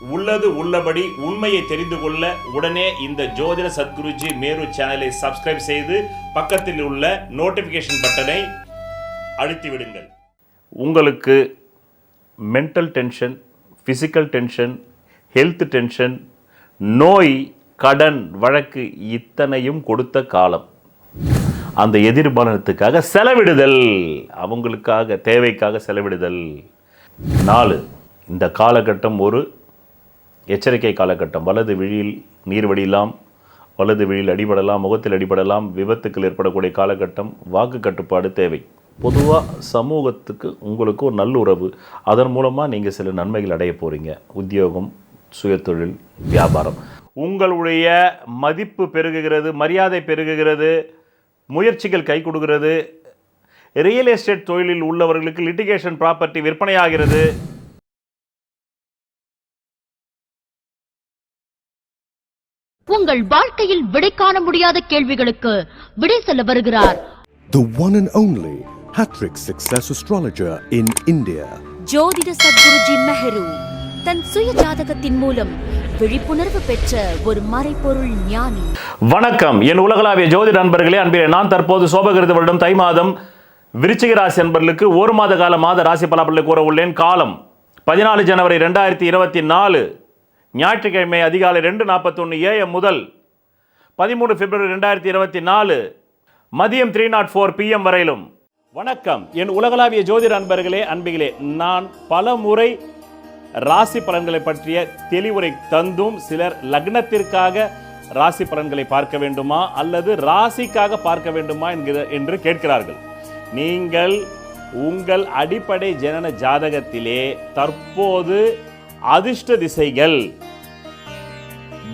உள்ளது உள்ளபடி உண்மையை தெரிந்து கொள்ள உடனே இந்த ஜோதிட சத்குருஜி மேரு சேனலை சப்ஸ்கிரைப் செய்து பக்கத்தில் உள்ள நோட்டிஃபிகேஷன் பட்டனை அழுத்தி விடுங்கள் உங்களுக்கு mental tension physical tension health tension நோய் கடன் வழக்கு இத்தனையும் கொடுத்த காலம். அந்த எதிர்பாலனத்துக்காக செலவிடுதல். அவங்களுக்காக தேவைக்காக செலவிடுதல். நாலு இந்த காலகட்டம் ஒரு எச்சரிக்கை காலகட்டம். வலது விழியில் நீர் வடியலாம் வலது விழியில் அடிபடலாம் முகத்தில் அடிபடலாம் விபத்துக்கள் ஏற்படக்கூடிய காலகட்டம் வாக்கு கட்டுப்பாடு தேவை. பொதுவாக சமூகத்துக்கு உங்களுக்கு ஒரு நல்லுறவு அதன் மூலமாக நீங்கள் சில நன்மைகள் அடைய போகிறீங்க உத்தியோகம் சுயதொழில் வியாபாரம். உங்களுடைய மதிப்பு பெருகுகிறது மரியாதை பெருகுகிறது முயற்சிகள் கை கொடுக்கிறது ரியல் எஸ்டேட் தொழிலில் உள்ளவர்களுக்கு லிட்டிகேஷன் ப்ராப்பர்ட்டி விற்பனையாகிறது. உங்கள் வாழ்க்கையில் விடை காண முடியாத கேள்விகளுக்கு விடை சொல்ல வருகிறார். The one and only Hattrick Success Astrologer in India. ஜோதிட சத்குருஜி மெஹரு தன் சுய ஜாதகத்தின் மூலம் விழிப்புணர்வு பெற்ற ஒரு மறைபொருள் ஞானி. வணக்கம். என் உலகளாவிய ஜோதிட நண்பர்களே அன்பிலே நான் தற்போது சோபகிருத வருடம் தை மாதம் விருச்சிக ராசி அன்பர்களுக்கு ஒரு மாத கால மாத ராசி பலாபலை கூற உள்ளேன். காலம் பதினாலு ஜனவரி ரெண்டாயிரத்தி இருபத்தி நாலு. ஞாயிற்றுக்கிழமை அதிகாலை ரெண்டு நாற்பத்தொன்று ஏஎம் முதல் பதிமூணு பிப்ரவரி ரெண்டாயிரத்தி இருபத்தி நாலு மதியம் த்ரீ நாட் ஃபோர் பிஎம் வரையிலும். வணக்கம். என் உலகளாவிய ஜோதிட அன்பர்களே அன்பிகளே நான் பல முறை ராசி பலன்களை பற்றிய தெளிவுரை தந்தும் சிலர் லக்னத்திற்காக ராசி பலன்களை பார்க்க வேண்டுமா அல்லது ராசிக்காக பார்க்க வேண்டுமா என்கிற என்று கேட்கிறார்கள். நீங்கள் உங்கள் அடிப்படை ஜனன ஜாதகத்திலே தற்போது அதிர்ஷ்ட திசைகள்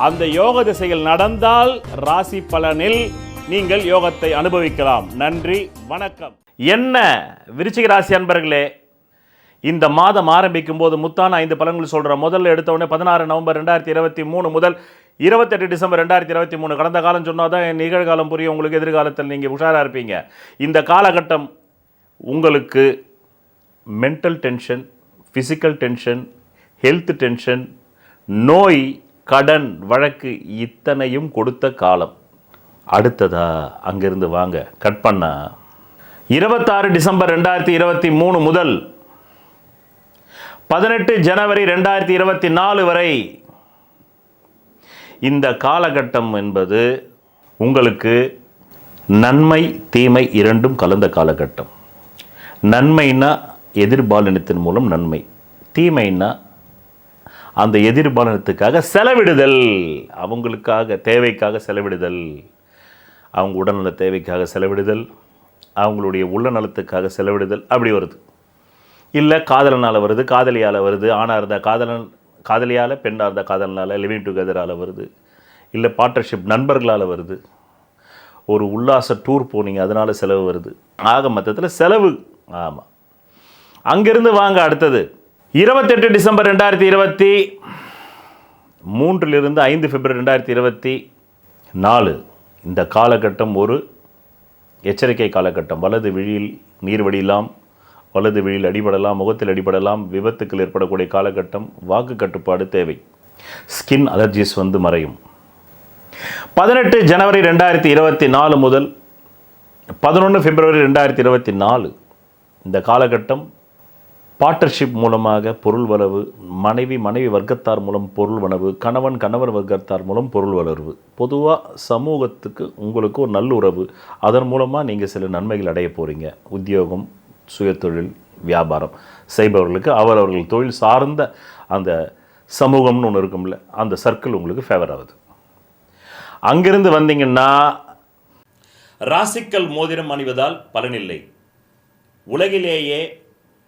அந்த யோக திசையில் நடந்தால் ராசி பலனில் நீங்கள் யோகத்தை அனுபவிக்கலாம். நன்றி வணக்கம். என்ன விருச்சிக ராசி அன்பர்களே இந்த மாதம் ஆரம்பிக்கும் போது முத்தான ஐந்து பலன்கள் சொல்கிறோம் முதல்ல எடுத்தவுடனே பதினாறு நவம்பர் ரெண்டாயிரத்தி இருபத்தி மூணு முதல் இருபத்தெட்டு டிசம்பர் ரெண்டாயிரத்தி இருபத்தி மூணு. கடந்த காலம் சொன்னால் தான் நிகழ்காலம் புரியும். உங்களுக்கு எதிர்காலத்தில் நீங்கள் உஷாராக இருப்பீங்க. இந்த காலகட்டம் உங்களுக்கு mental tension physical tension health tension நோய் கடன் வழக்கு இத்தனையும் கொடுத்த காலம். அடுத்ததா அங்கிருந்து வாங்க. கட் பண்ணா. இருபத்தாறு டிசம்பர் ரெண்டாயிரத்தி இருபத்தி மூணு முதல் பதினெட்டு ஜனவரி ரெண்டாயிரத்தி இருபத்தி நாலு வரை இந்த காலகட்டம் என்பது உங்களுக்கு நன்மை தீமை இரண்டும் கலந்த காலகட்டம். நன்மைனா எதிர்பாலினத்தின் மூலம் நன்மை. தீமைனா அந்த எதிர்பாலனத்துக்காக செலவிடுதல். அவங்களுக்காக தேவைக்காக செலவிடுதல். அவங்க உடல்நல தேவைக்காக செலவிடுதல். அவங்களுடைய உள்ள நலத்துக்காக செலவிடுதல். அப்படி வருது. இல்லை காதலனால் வருது காதலியால் வருது ஆணாக இருந்தால் காதலன் காதலியால் பெண்ணாக இருந்தால் காதலனால் லிவிங் டுகெதரால் வருது. இல்லை பார்ட்னர்ஷிப் நண்பர்களால் வருது. ஒரு உல்லாச டூர் போனீங்க அதனால் செலவு வருது. ஆக மொத்தத்தில் செலவு. ஆமாம் அங்கேருந்து வாங்க அடுத்தது. இருபத்தெட்டு டிசம்பர் ரெண்டாயிரத்தி இருபத்தி மூன்றிலிருந்து ஐந்து பிப்ரவரி ரெண்டாயிரத்தி இருபத்தி நாலு. இந்த காலகட்டம் ஒரு எச்சரிக்கை காலகட்டம். வலது விழியில் நீர் வடியலாம் வலது விழியில் அடிபடலாம் முகத்தில் அடிபடலாம் விபத்துக்கள் ஏற்படக்கூடிய காலகட்டம் வாக்கு கட்டுப்பாடு தேவை. ஸ்கின் அலர்ஜிஸ் வந்து மறையும். பதினெட்டு ஜனவரி ரெண்டாயிரத்தி இருபத்தி நாலு முதல் பதினொன்று பிப்ரவரி ரெண்டாயிரத்தி இருபத்தி நாலு. இந்த காலகட்டம் பார்ட்னர்ஷிப் மூலமாக பொருள் வளவு மனைவி மனைவி வர்க்கத்தார் மூலம் பொருள் வளவு கணவன் கணவர் வர்க்கத்தார் மூலம் பொருள் வளர்வு. பொதுவாக சமூகத்துக்கு உங்களுக்கு ஒரு நல்லுறவு அதன் மூலமாக நீங்கள் சில நன்மைகள் அடைய போகிறீங்க உத்தியோகம் சுயதொழில் வியாபாரம். செய்பவர்களுக்கு அவரவர்கள் தொழில் சார்ந்த அந்த சமூகம்னு ஒன்று இருக்கும்ல அந்த சர்க்கிள் உங்களுக்கு ஃபேவர் ஆகுது. அங்கிருந்து வந்தீங்கன்னா ராசிக்கல் மோதிரம் அணிவதால் பலனில்லை உலகிலேயே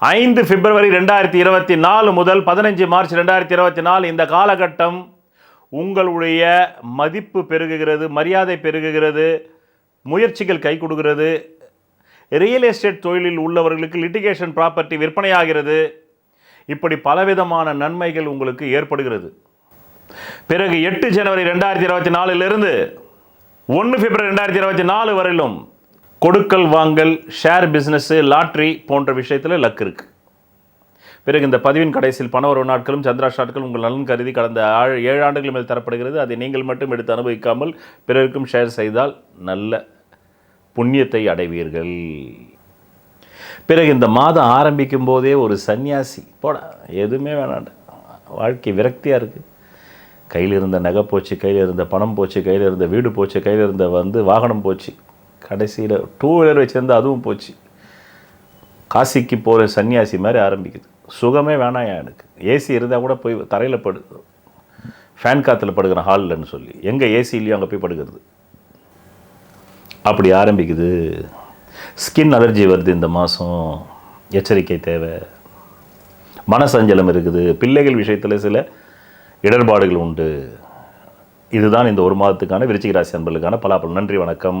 ஐந்து பிப்ரவரி ரெண்டாயிரத்தி இருபத்தி நாலு முதல் பதினஞ்சு மார்ச் ரெண்டாயிரத்தி இருபத்தி நாலு இந்த காலகட்டம் உங்களுடைய மதிப்பு பெருகுகிறது மரியாதை பெருகுகிறது முயற்சிகள் கை கொடுக்கிறது ரியல் எஸ்டேட் தொழிலில் உள்ளவர்களுக்கு லிட்டிகேஷன் ப்ராப்பர்ட்டி விற்பனையாகிறது. இப்படி பலவிதமான நன்மைகள் உங்களுக்கு ஏற்படுகிறது. பிறகு எட்டு ஜனவரி ரெண்டாயிரத்தி இருபத்தி நாலுலேருந்து ஒன்று பிப்ரவரி ரெண்டாயிரத்தி இருபத்தி நாலு வரையிலும் கொடுக்கல் வாங்கல் ஷேர் பிஸ்னஸ்ஸு லாட்ரி போன்ற விஷயத்தில் லக் இருக்குது பிறகு இந்த பதிவின் கடைசியில் பண வரவு நாட்களும் சந்திராஷ் நாட்களும் உங்கள் நலன் கருதி கடந்த ஏழு ஆண்டுகள் மேல் தரப்படுகிறது. அதை நீங்கள் மட்டும் எடுத்து அனுபவிக்காமல் பிறருக்கும் ஷேர் செய்தால் நல்ல புண்ணியத்தை அடைவீர்கள். பிறகு இந்த மாதம் ஆரம்பிக்கும் போதே ஒரு சன்னியாசி போடா எதுவுமே வேணாண்ட. வாழ்க்கை விரக்தியாக இருக்குது கையில் இருந்த நகை போச்சு கையில் இருந்த பணம் போச்சு கையில் இருந்த வீடு போச்சு கையில் இருந்த வந்து வாகனம் போச்சு. கடைசியில் டூ வீலர் வச்சிருந்தா அதுவும் போச்சு. காசிக்கு போகிற சன்னியாசி மாதிரி ஆரம்பிக்குது. சுகமே வேணாயா எனக்கு? ஏசி இருந்தால் கூட போய் தரையில் படு ஃபேன் காற்றுல படுக்கிற ஹாலில்னு சொல்லி. எங்கே ஏசி இல்லையோ அங்கே போய் படுக்கிறது. அப்படி ஆரம்பிக்குது. ஸ்கின் அலர்ஜி வருது இந்த மாதம் எச்சரிக்கை தேவை. மனசஞ்சலம் இருக்குது. பிள்ளைகள் விஷயத்தில் சில இடர்பாடுகள் உண்டு. இதுதான் இந்த ஒரு மாதத்துக்கான விருச்சிக ராசி அன்பர்களுக்கான பலாபலம் நன்றி வணக்கம்.